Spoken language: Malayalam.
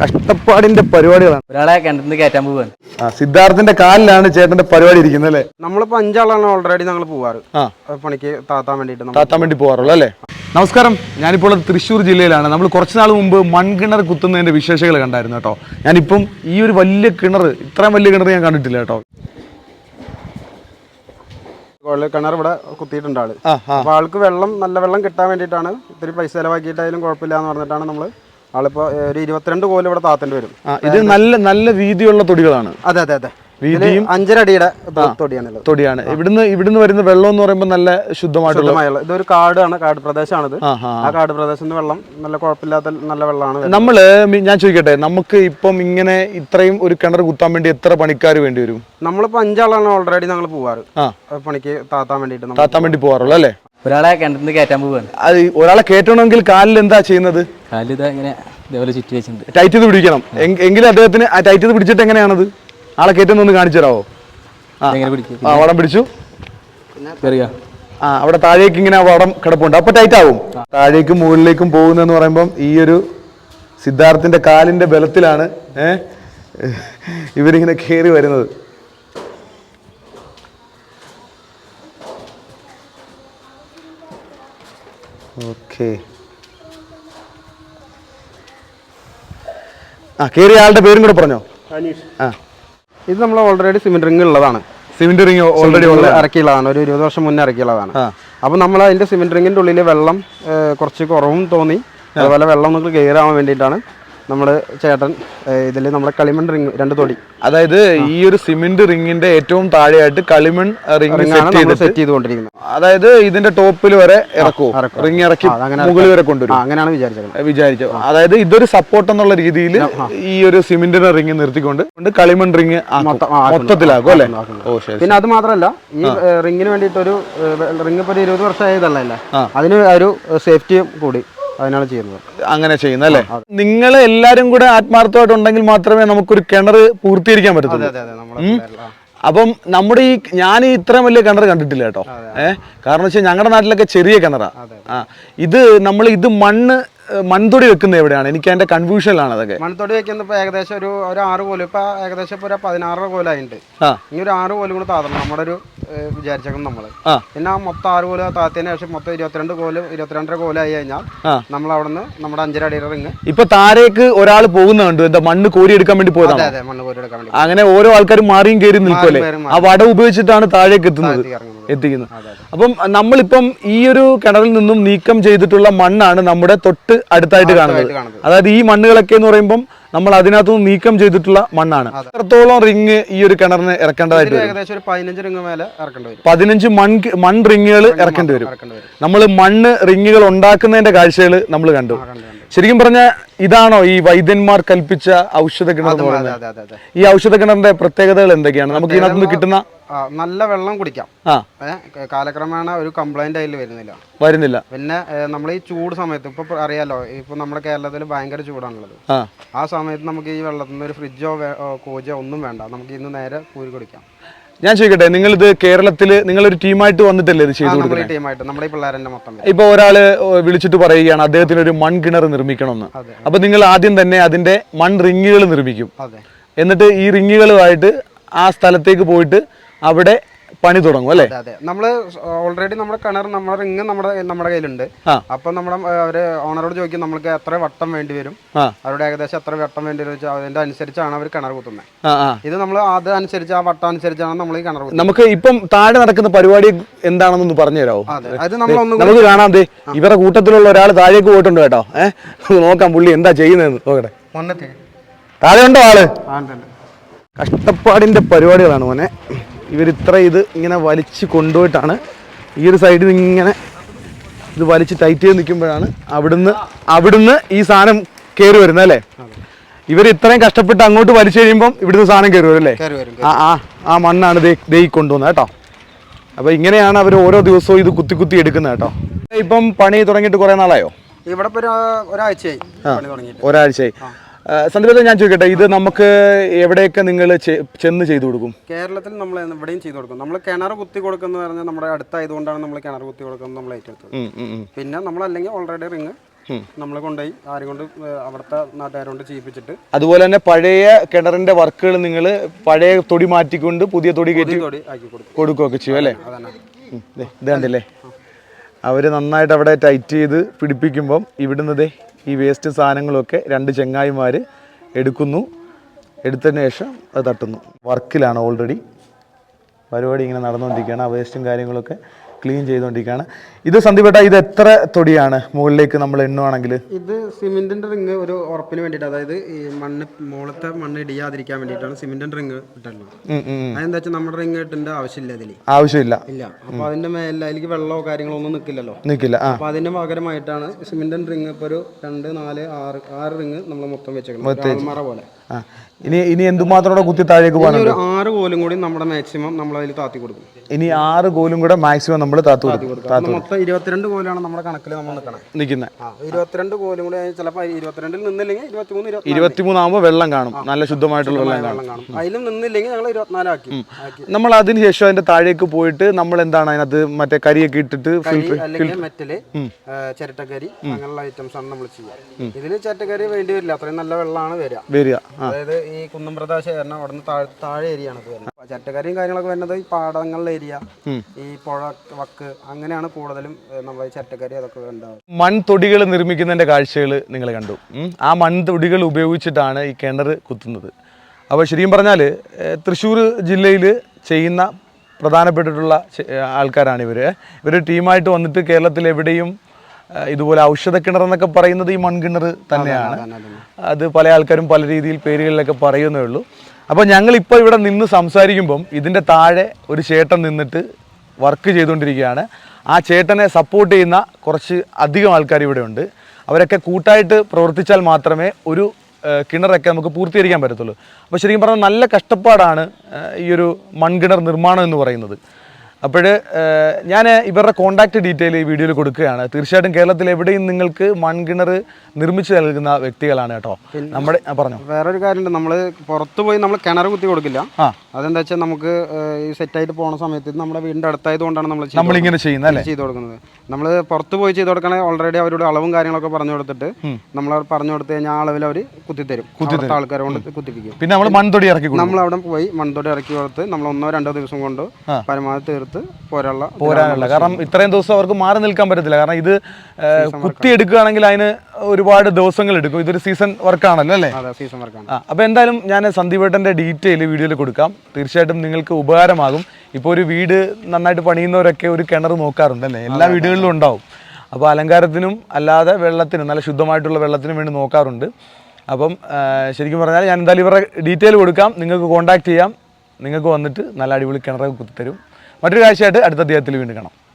കഷ്ടപ്പാടിന്റെ പരിപാടികളാണ്. ഒരാളെ കിണറ്റിന് കയറ്റാൻ പോവാണ്. ആ സിദ്ധാർത്ഥിന്റെ കാലിലാണ് ചേട്ടന്റെ പരിപാടി ഇരിക്കുന്നത് അല്ലേ? നമ്മളിപ്പോ അഞ്ചാളാണ് ഓൾറെഡി ഞങ്ങൾ പോവാറ്. ആ. പണിക്ക് താത്താൻ വേണ്ടിയിട്ട് താത്താൻ വേണ്ടി പോകാറുള്ളൂ അല്ലേ? നമസ്കാരം. ഞാനിപ്പോൾ തൃശ്ശൂർ ജില്ലയിലാണ്. നമ്മൾ കുറച്ച് നാൾ മുമ്പ് മൺകിണർ കുത്തുന്നതിന്റെ വിശേഷങ്ങൾ കണ്ടായിരുന്നു കേട്ടോ. ഞാനിപ്പം ഈ ഒരു വലിയ കിണർ ഇത്രയും വലിയ കിണർ ഞാൻ കണ്ടിട്ടില്ല കേട്ടോ. കിണർ ഇവിടെ കുത്തിയിട്ടുണ്ട് ആൾ. അപ്പൊ ആൾക്ക് വെള്ളം നല്ല വെള്ളം കിട്ടാൻ വേണ്ടിയിട്ടാണ് ഇത്തിരി പൈസ ചെലവാക്കിയിട്ടായാലും കുഴപ്പമില്ല എന്ന് പറഞ്ഞിട്ടാണ് നമ്മൾ ആളിപ്പോ ഒരു ഇരുപത്തിരണ്ട് കോൽ ഇവിടെ താത്തേണ്ടി വരും. ഇത് നല്ല നല്ല വീതിയുള്ള തൊടികളാണ്. അതെ അതെ അതെ. വീതിയും അഞ്ചര അടിയുടെ തൊ- തൊടിയാണ്. ഇവിടുന്ന് ഇവിടുന്ന് വരുന്ന വെള്ളം എന്ന് പറയുമ്പോൾ നല്ല ശുദ്ധമായിട്ടുള്ള ഇതൊരു കാടാണ് കാട് പ്രദേശമാണിത് ആ കാട് പ്രദേശത്ത് വെള്ളം നല്ല കുഴപ്പമില്ലാത്ത നല്ല വെള്ളമാണ്. നമ്മൾ ഞാൻ ചോദിക്കട്ടെ നമുക്ക് ഇപ്പം ഇങ്ങനെ ഇത്രയും ഒരു കിണർ കുത്താൻ വേണ്ടി എത്ര പണിക്കാർ വേണ്ടി വരും? നമ്മളിപ്പോ അഞ്ചാളാണ് ഓൾറെഡി ഞങ്ങൾ പോവാറ്. പണിക്ക് താത്താൻ വേണ്ടിട്ട് താത്താൻ വേണ്ടി പോവാറുള്ളൂ അല്ലേ? ഒരാളെ കിണറ്റിന്ന് കയറ്റാൻ പോവാണ്. അത് ഒരാളെ കയറ്റണമെങ്കിൽ കാലിൽ എന്താ ചെയ്യുന്നത്? കാലിൽ ഇതാ ഇങ്ങനെ ഇതേപോലെ ചുറ്റി വെച്ചിട്ടുണ്ട്. ടൈറ്റ് ചെയ്ത് പിടിക്കണം. എങ്കിലും അദ്ദേഹത്തിന് ആ ടൈറ്റ് ചെയ്ത് പിടിച്ചിട്ട് എങ്ങനെയാണത്? ആളെ കയറ്റുന്നൊന്ന് കാണിച്ചു തരാമോ ആ. വടം പിടിച്ചു. ആ അവിടെ താഴേക്ക് ഇങ്ങനെ വടം കിടപ്പുണ്ട്. അപ്പൊ ടൈറ്റ് ആവും. താഴേക്കും മുകളിലേക്കും പോകുന്നെന്ന് പറയുമ്പം ഈ ഒരു സിദ്ധാർത്ഥിന്റെ കാലിന്റെ ബലത്തിലാണ് ഏഹ് ഇവരിങ്ങനെ കയറി വരുന്നത്. ഓക്കെ ആ കയറിയ ആളുടെ പേരും കൂടെ പറഞ്ഞോ? ആ. ഇത് നമ്മൾ ഓൾറെഡി സിമെന്റ് റിംഗ് ഉള്ളതാണ്. സിമെന്റ് റിങ് ഓൾറെഡി ഉള്ള ഇറക്കിയുള്ളതാണ് ഒരു ഇരുപത് വർഷം മുന്നേ ഇറക്കിയുള്ളതാണ്. അപ്പോൾ നമ്മൾ അതിന്റെ സിമെന്റ് റിങ്ങിന്റെ ഉള്ളിൽ വെള്ളം കുറച്ച് കുറവും തോന്നി. അതുപോലെ വെള്ളം നമുക്ക് കയറാൻ വേണ്ടിയിട്ടാണ് നമ്മൾ ചേട്ടൻ ഇതിൽ നമ്മുടെ കളിമൺ റിങ് രണ്ട് തൊടി. അതായത് ഈ ഒരു സിമെന്റ് റിങ്ങിന്റെ ഏറ്റവും താഴെയായിട്ട് കളിമൺ റിംഗ് സെറ്റ് ചെയ്തുകൊണ്ടിരിക്കുന്നത്. അതായത് ഇതിന്റെ ടോപ്പിൽ വരെ ഇറക്കൂ. ഇറക്കും. റിങ് ഇറക്കി മുകളിൽ വരെ കൊണ്ടുവരും. അങ്ങനെയാണ് വിചാരിച്ചത്. വിചാരിച്ചു അതായത് ഇതൊരു സപ്പോർട്ട് എന്നുള്ള രീതിയിൽ ഈ ഒരു സിമെന്റിന്റെ റിംഗ് നിർത്തിക്കൊണ്ട് കൊണ്ട് കളിമൺ റിംഗ് മൊത്തത്തിലാക്കും അല്ലേ? പിന്നെ അത് മാത്രമല്ല ഈ റിങ്ങിന് വേണ്ടിയിട്ട് ഒരു റിങ് ഇപ്പൊ ഒരു ഇരുപത് വർഷമായതല്ലേ. അതിന് ഒരു സേഫ്റ്റിയും കൂടി. അതിനാണ് ചെയ്യുന്നത്. അങ്ങനെ ചെയ്യുന്ന അല്ലേ? നിങ്ങൾ എല്ലാരും കൂടെ ആത്മാർത്ഥമായിട്ട് ഉണ്ടെങ്കിൽ മാത്രമേ നമുക്കൊരു കിണർ പൂർത്തീകരിക്കാൻ പറ്റത്തുള്ളൂ. അപ്പം നമ്മുടെ ഈ ഞാൻ ഈ ഇത്രയും വലിയ കിണർ കണ്ടിട്ടില്ല കേട്ടോ. ഏഹ്? കാരണം വെച്ചാൽ ഞങ്ങളുടെ നാട്ടിലൊക്കെ ചെറിയ കിണറാ. ആ ഇത് നമ്മൾ ഇത് മണ്ണ് മൺതൊടി വെക്കുന്നത് എവിടെയാണ്? എനിക്ക് അതിന്റെ കൺഫ്യൂഷനിലാണ് അതൊക്കെ. മൺതൊടി വെക്കുന്നപ്പോൾ ഏകദേശം ഒരു ഒരു ആറ് കോലും ഇപ്പൊ ഏകദേശം ഇപ്പൊ ഒരു പതിനാറ് കോലായിട്ടുണ്ട് ഇനി ഒരു ആറ് കോലും കൂടെ താതണം. നമ്മുടെ ഒരു വിചാരിച്ചേക്കണം നമ്മൾ. പിന്നെ ആ മൊത്തം ആറ് കോൽ താത്തതിന് ശേഷം മൊത്തം ഇരുപത്തിരണ്ട് കോൽ ഇരുപത്തിരണ്ടര കോലായി കഴിഞ്ഞാൽ നമ്മൾ അവിടെ നിന്ന് നമ്മുടെ അഞ്ചര അടിയുടെ റിങ് ഇപ്പൊ താരേക്ക് ഒരാൾ പോകുന്ന കണ്ടു. എന്താ മണ്ണ് കോരി എടുക്കാൻ വേണ്ടി അതെ പോയതാണ്? അതെ മണ്ണ് കോരി എടുക്കാൻ വേണ്ടി. അങ്ങനെ ഓരോ ആൾക്കാരും മാറിയും കയറി നിൽക്കുമല്ലേ ആ വട ഉപയോഗിച്ചിട്ടാണ് താഴേക്ക് എത്തുന്നത്. എത്തിക്കുന്നത് അപ്പം നമ്മളിപ്പം ഈ ഒരു കിണറിൽ നിന്നും നീക്കം ചെയ്തിട്ടുള്ള മണ്ണാണ് നമ്മുടെ തൊട്ട് അടുത്തായിട്ട് കാണുന്നത്. അതായത് ഈ മണ്ണുകളൊക്കെ എന്ന് പറയുമ്പം നമ്മൾ അതിനകത്തുനിന്ന് നീക്കം ചെയ്തിട്ടുള്ള മണ്ണാണ്. എത്രത്തോളം റിങ് ഈ ഒരു കിണറിന് ഇറക്കേണ്ടതായിട്ട് വരും? പതിനഞ്ച് മൺ മൺ റിങ്ങുകൾ ഇറക്കേണ്ടി വരും. നമ്മൾ മണ്ണ് റിങ്ങുകൾ ഉണ്ടാക്കുന്നതിന്റെ കാഴ്ചകൾ നമ്മൾ കണ്ടു. ശരിക്കും പറഞ്ഞ ഇതാണോ ഈ വൈദ്യന്മാർ കൽപ്പിച്ച ഔഷധ കിണർ ഈ ഔഷധ കിണറിന്റെ പ്രത്യേകതകൾ എന്തൊക്കെയാണ്? നമുക്ക് ഇതിനകത്തുനിന്ന് കിട്ടുന്ന നല്ല വെള്ളം കുടിക്കാം. കാലക്രമേണ ഒരു കംപ്ലൈന്റ് അതിൽ വരുന്നില്ല. വരുന്നില്ല. പിന്നെ നമ്മൾ ഈ ചൂട് സമയത്ത് ഇപ്പൊ അറിയാലോ ഇപ്പൊ നമ്മുടെ കേരളത്തിൽ ഭയങ്കര ചൂടാണുള്ളത്. ആ. സമയത്ത് നമുക്ക് ഈ വെള്ളത്തിൽ നിന്ന് ഒരു ഫ്രിഡ്ജോ കോജോ ഒന്നും വേണ്ട. നമുക്ക് ഇന്ന് നേരെ കൂരി കുടിക്കാം. ഞാൻ ചോദിക്കട്ടെ നിങ്ങൾ ഇത് കേരളത്തിൽ ഒരു ടീമായിട്ട് വന്നിട്ടല്ലേ ഇത് ചെയ്തു ടീമായിട്ട് നമ്മുടെ പിള്ളേരെ മൊത്തം. ഇപ്പൊ ഒരാൾ വിളിച്ചിട്ട് പറയുകയാണ് അദ്ദേഹത്തിന് ഒരു മൺ കിണർ നിർമ്മിക്കണമെന്ന് അപ്പൊ നിങ്ങൾ ആദ്യം തന്നെ അതിന്റെ മൺ റിങ്ങുകൾ നിർമ്മിക്കും എന്നിട്ട് ഈ റിങ്ങുകളുമായിട്ട് ആ സ്ഥലത്തേക്ക് പോയിട്ട് അവിടെ പണി തുടങ്ങും അല്ലേ? അതെ നമ്മൾ ഓൾറെഡി നമ്മുടെ കിണർ നമ്മുടെ റിങ് നമ്മുടെ നമ്മുടെ കയ്യിലുണ്ട്. അപ്പൊ നമ്മുടെ അവർ ഓണറോട് ചോദിക്കും നമ്മൾക്ക് എത്ര വട്ടം വേണ്ടി വരും? അവരുടെ ഏകദേശം എത്ര വട്ടം വേണ്ടി വരും അതിന്റെ അനുസരിച്ചാണ് അവർ കിണർ കുത്തുന്നത്. ഇത് നമ്മൾ അത് അനുസരിച്ച് ആ വട്ടം അനുസരിച്ചാണ് നമ്മൾ ഈ കിണർ കുത്തുന്നത്. നമുക്ക് ഇപ്പം താഴെ നടക്കുന്ന പരിപാടി എന്താണെന്നൊന്ന് പറഞ്ഞു തരാമോ അതെ ഒന്ന് നമുക്ക് കാണാം ഇവരുടെ കൂട്ടത്തിലുള്ള ഒരാൾ താഴേക്ക് പോയിട്ടുണ്ട് കേട്ടോ. ഏഹ് നോക്കാം പുള്ളി എന്താ ചെയ്യുന്നതെന്ന്. നോക്കട്ടെ. താഴെ ഉണ്ടോ ആൾ. കഷ്ടപ്പാടിന്റെ പരിപാടികളാണ് മോനെ. ഇവർ ഇത്ര ഇത് ഇങ്ങനെ വലിച്ച് കൊണ്ടുപോയിട്ടാണ്. ഈ ഒരു സൈഡിൽ നിന്ന് ഇങ്ങനെ ഇത് വലിച്ച് ടൈറ്റ് ചെയ്ത് നിൽക്കുമ്പോഴാണ് അവിടുന്ന് അവിടുന്ന് ഈ സാധനം കയറി വരുന്നത് അല്ലേ? ഇവർ ഇത്രയും കഷ്ടപ്പെട്ട് അങ്ങോട്ട് വലിച്ചു കഴിയുമ്പം ഇവിടുന്ന് സാധനം കയറി വരും അല്ലേ? ആ ആ ആ മണ്ണാണ് ദേ കൊണ്ടുവന്നത് കേട്ടോ. അപ്പോൾ ഇങ്ങനെയാണ് അവർ ഓരോ ദിവസവും ഇത് കുത്തി കുത്തി എടുക്കുന്നത് കേട്ടോ. ഇപ്പം പണി തുടങ്ങിയിട്ട് കുറേ നാളായോ? ഇവിടെ ഒരു ഒരാഴ്ചയായി ഒരാഴ്ചയായി. സന്ദീപത്തെ ഞാൻ ചോദിക്കട്ടെ ഇത് നമുക്ക് എവിടെയൊക്കെ നിങ്ങൾ ചെന്ന് ചെയ്തു കൊടുക്കും? കേരളത്തിൽ നമ്മൾ എവിടെയും ചെയ്തു കൊടുക്കും. നമ്മൾ കിണർ കുത്തി കൊടുക്കുന്ന പറഞ്ഞാൽ നമ്മുടെ അടുത്തായതുകൊണ്ടാണ് നമ്മൾ കിണർ കുത്തി കൊടുക്കുന്നത് നമ്മൾ ഏറ്റെടുത്തത്. പിന്നെ നമ്മൾ അല്ലെങ്കിൽ ഓൾറെഡി റിങ് നമ്മൾ കൊണ്ടുപോയി ആരും കൊണ്ട് അവിടുത്തെ നാട്ടുകാരോണ്ട് ചെയ്യിപ്പിച്ചിട്ട് അതുപോലെ തന്നെ പഴയ കിണറിന്റെ വർക്കുകൾ നിങ്ങൾ പഴയ തൊടി മാറ്റിക്കൊണ്ട് പുതിയ തൊടി കയറ്റി കൊടുക്കുകയൊക്കെ ചെയ്യും അല്ലേ? ഇതാണ്ടല്ലേ അവർ അവർ നന്നായിട്ട് അവിടെ ടൈറ്റ് ചെയ്ത് പിടിപ്പിക്കുമ്പം ഇവിടുന്നതേ ഈ വേസ്റ്റ് സാധനങ്ങളൊക്കെ രണ്ട് ചെങ്ങായിമാർ എടുക്കുന്നു. എടുത്തതിന് ശേഷം അത് തട്ടുന്നു. വർക്കിലാണ് ഓൾറെഡി പരിപാടി ഇങ്ങനെ നടന്നുകൊണ്ടിരിക്കുകയാണ്. ആ വേസ്റ്റും കാര്യങ്ങളൊക്കെ ക്ലീൻ ചെയ്തുകൊണ്ടിരിക്കുകയാണ് ഇത് സന്ദീപേട്ട ഇത് എത്ര തൊടിയാണ്? മുകളിലേക്ക് നമ്മൾ എണ്ണുവാണെങ്കിൽ. ഇത് സിമെന്റിന്റെ റിങ് ഒരു ഉറപ്പിന് വേണ്ടിയിട്ട് അതായത് ഈ മണ്ണ് മുകളത്തെ മണ്ണ് ഇടിയാതിരിക്കാൻ വേണ്ടിയിട്ടാണ് സിമെന്റിന്റെ റിങ് ഇട്ടുള്ളത് അതെന്താ വെച്ചാൽ നമ്മുടെ റിങ് ഇട്ടിന്റെ ആവശ്യമില്ല ഇതിൽ ആവശ്യമില്ല. ഇല്ല. അപ്പൊ അതിന്റെ മേലെ അതിലേക്ക് വെള്ളമോ കാര്യങ്ങളോ ഒന്നും നിൽക്കില്ലല്ലോ നിൽക്കില്ല അപ്പൊ അതിന്റെ പകരമായിട്ടാണ് സിമെന്റിന്റെ റിങ് ഇപ്പൊ ഒരു രണ്ട് നാല് ആറ് ആറ് റിങ് നമ്മൾ മൊത്തം വെച്ചേക്കണം ആൽമറ പോലെ. ഇനി ഇനി എന്തുമാത്രം കൂടെ കുത്തി താഴേക്ക് പോകാനുണ്ട്? ആറ് കോലും കൂടി നമ്മുടെ മാക്സിമം നമ്മൾ അതിൽ താത്തി കൊടുക്കും. ഇനി ആറ് കോലും കൂടെ മാക്സിമം നമ്മൾ താത്തു കൊടുക്കും. മൊത്തം ഇരുപത്തിരണ്ട് കോലാണ് നമ്മുടെ കണക്കിൽ നമ്മൾ നിൽക്കണം നിൽക്കുന്നത് ഇരുപത്തിരണ്ട് കോലും കൂടെ ചിലപ്പോൾ ഇരുപത്തിരണ്ടിൽ നിന്നില്ലെങ്കിൽ ഇരുപത്തിമൂന്ന് ഇരുപത്തി ഇരുപത്തിമൂന്നാകുമ്പോൾ വെള്ളം കാണും. നല്ല ശുദ്ധമായിട്ടുള്ള വെള്ളം കാണും. അതിലും നിന്നില്ലെങ്കിൽ ഞങ്ങൾ ഇരുപത്തിനാലാക്കി നമ്മൾ അതിന് ശേഷം അതിന്റെ താഴേക്ക് പോയിട്ട് നമ്മൾ എന്താണ് അതിനകത്ത് മറ്റേ കരിയൊക്കെ ഇട്ടിട്ട് അല്ലെങ്കിൽ മെറ്റൽ ചിരട്ടക്കരി അങ്ങനെയുള്ള ഐറ്റംസ് ആണ് നമ്മൾ ചെയ്യുക. ഇതിൽ ചിരട്ടക്കരി വേണ്ടി വരില്ല. അത്രയും നല്ല വെള്ളമാണ് വരിക. വരിക. അതായത് ഈ കുന്നം പ്രദേശം കാരണം അവിടെ നിന്ന് താഴെ താഴെ ഏരിയ ആണ് ചട്ടക്കാരിയും വരുന്നത്. കാര്യങ്ങളൊക്കെ വരുന്നത് ഈ പാടങ്ങളിലെ ഏരിയ ഈ പുഴ വക്ക് അങ്ങനെയാണ് കൂടുതലും നമ്മൾ ചട്ടക്കാരി അതൊക്കെ ഉണ്ടാവുക. മൺതൊടികൾ നിർമ്മിക്കുന്നതിന്റെ കാഴ്ചകൾ നിങ്ങൾ കണ്ടു. ആ മൺതൊടികൾ ഉപയോഗിച്ചിട്ടാണ് ഈ കിണർ കുത്തുന്നത്. അപ്പോൾ ശരിക്കും പറഞ്ഞാൽ തൃശ്ശൂർ ജില്ലയിൽ ചെയ്യുന്ന പ്രധാനപ്പെട്ടിട്ടുള്ള ആൾക്കാരാണ് ഇവർ ഇവർ ടീമായിട്ട് വന്നിട്ട് കേരളത്തിൽ എവിടെയും ഇതുപോലെ ഔഷധ കിണർ എന്നൊക്കെ പറയുന്നത് ഈ മൺകിണർ തന്നെയാണ്. അത് പല ആൾക്കാരും പല രീതിയിൽ പേരുകളിലൊക്കെ പറയുന്നേ ഉള്ളൂ. അപ്പൊ ഞങ്ങൾ ഇപ്പൊ ഇവിടെ നിന്ന് സംസാരിക്കുമ്പം ഇതിന്റെ താഴെ ഒരു ചേട്ടൻ നിന്നിട്ട് വർക്ക് ചെയ്തുകൊണ്ടിരിക്കുകയാണ്. ആ ചേട്ടനെ സപ്പോർട്ട് ചെയ്യുന്ന കുറച്ച് അധികം ആൾക്കാർ ഇവിടെ ഉണ്ട്. അവരൊക്കെ കൂട്ടായിട്ട് പ്രവർത്തിച്ചാൽ മാത്രമേ ഒരു കിണറൊക്കെ നമുക്ക് പൂർത്തീകരിക്കാൻ പറ്റത്തുള്ളൂ. അപ്പോൾ ശരിക്കും പറഞ്ഞാൽ നല്ല കഷ്ടപ്പാടാണ് ഈ ഒരു മൺകിണർ നിർമ്മാണം എന്ന് പറയുന്നത്. അപ്പോൾ ഞാൻ ഇവരുടെ കോണ്ടാക്ട് ഡീറ്റെയിൽ ഈ വീഡിയോയിൽ കൊടുക്കുകയാണ്. തീർച്ചയായിട്ടും കേരളത്തിൽ എവിടെയും നിങ്ങൾക്ക് മൺകിണർ നിർമ്മിച്ചു നൽകുന്ന വ്യക്തികളാണ് കേട്ടോ. നമ്മുടെ പറഞ്ഞു. വേറൊരു കാര്യമുണ്ട്. നമ്മൾ പുറത്തു പോയി നമ്മൾ കിണർ കുത്തി കൊടുക്കില്ല. അതെന്താ വെച്ചാൽ നമുക്ക് ഈ സെറ്റായിട്ട് പോകുന്ന സമയത്ത് നമ്മുടെ വീടിന്റെ അടുത്തായത് കൊണ്ടാണ് നമ്മൾ നമ്മളിങ്ങനെ ചെയ്യുന്നത് അല്ലേ? ചെയ്ത് കൊടുക്കുന്നത്. നമ്മൾ പുറത്ത് പോയി ചെയ്ത് കൊടുക്കണേ ഓൾറെഡി അവരോട് അളവും കാര്യങ്ങളൊക്കെ പറഞ്ഞു കൊടുത്തിട്ട് നമ്മൾ അവർ പറഞ്ഞു കൊടുത്തു കഴിഞ്ഞാൽ ആ അളവിൽ അവർ കുത്തിത്തരും. അവിടുത്തെ ആൾക്കാരെ കൊണ്ട് കുത്തിപ്പിക്കും. പിന്നെ നമ്മൾ മൺതൊടി ഇറക്കി നമ്മൾ അവിടെ പോയി മൺതൊടി ഇറക്കി കൊടുത്ത് നമ്മൾ ഒന്നോ രണ്ടോ ദിവസം കൊണ്ട് പരമാവധി തീർത്ത് പോരാനുള്ള പോരാനുള്ള. കാരണം ഇത്രയും ദിവസം അവർക്ക് മാറി നിൽക്കാൻ പറ്റത്തില്ല. കാരണം ഇത് കുത്തി കുത്തിയെടുക്കുകയാണെങ്കിൽ അതിന് ഒരുപാട് ദിവസങ്ങൾ എടുക്കും. ഇതൊരു സീസൺ വർക്കാണല്ലോ അല്ലേ? സീസൺ വർക്കാണ് അപ്പൊ അപ്പോൾ എന്തായാലും ഞാൻ സന്ദീപേട്ടന്റെ ഡീറ്റെയിൽ വീഡിയോയിൽ കൊടുക്കാം. തീർച്ചയായിട്ടും നിങ്ങൾക്ക് ഉപകാരമാകും. ഇപ്പോൾ ഒരു വീട് നന്നായിട്ട് പണിയുന്നവരൊക്കെ ഒരു കിണർ നോക്കാറുണ്ട് അല്ലേ? എല്ലാ വീടുകളിലും ഉണ്ടാവും. അപ്പോൾ അലങ്കാരത്തിനും അല്ലാതെ വെള്ളത്തിനും നല്ല ശുദ്ധമായിട്ടുള്ള വെള്ളത്തിനും വേണ്ടി നോക്കാറുണ്ട്. അപ്പം ശരിക്കും പറഞ്ഞാൽ ഞാൻ എന്തായാലും ഇവരുടെ ഡീറ്റെയിൽ കൊടുക്കാം. നിങ്ങൾക്ക് കോൺടാക്ട് ചെയ്യാം. നിങ്ങൾക്ക് വന്നിട്ട് നല്ല അടിപൊളി കിണറൊക്കെ കുത്തിത്തരും. മറ്റൊരു കാഴ്ചയായിട്ട് അടുത്ത അദ്ദേഹത്തിൽ വീണ്ടും കാണാം.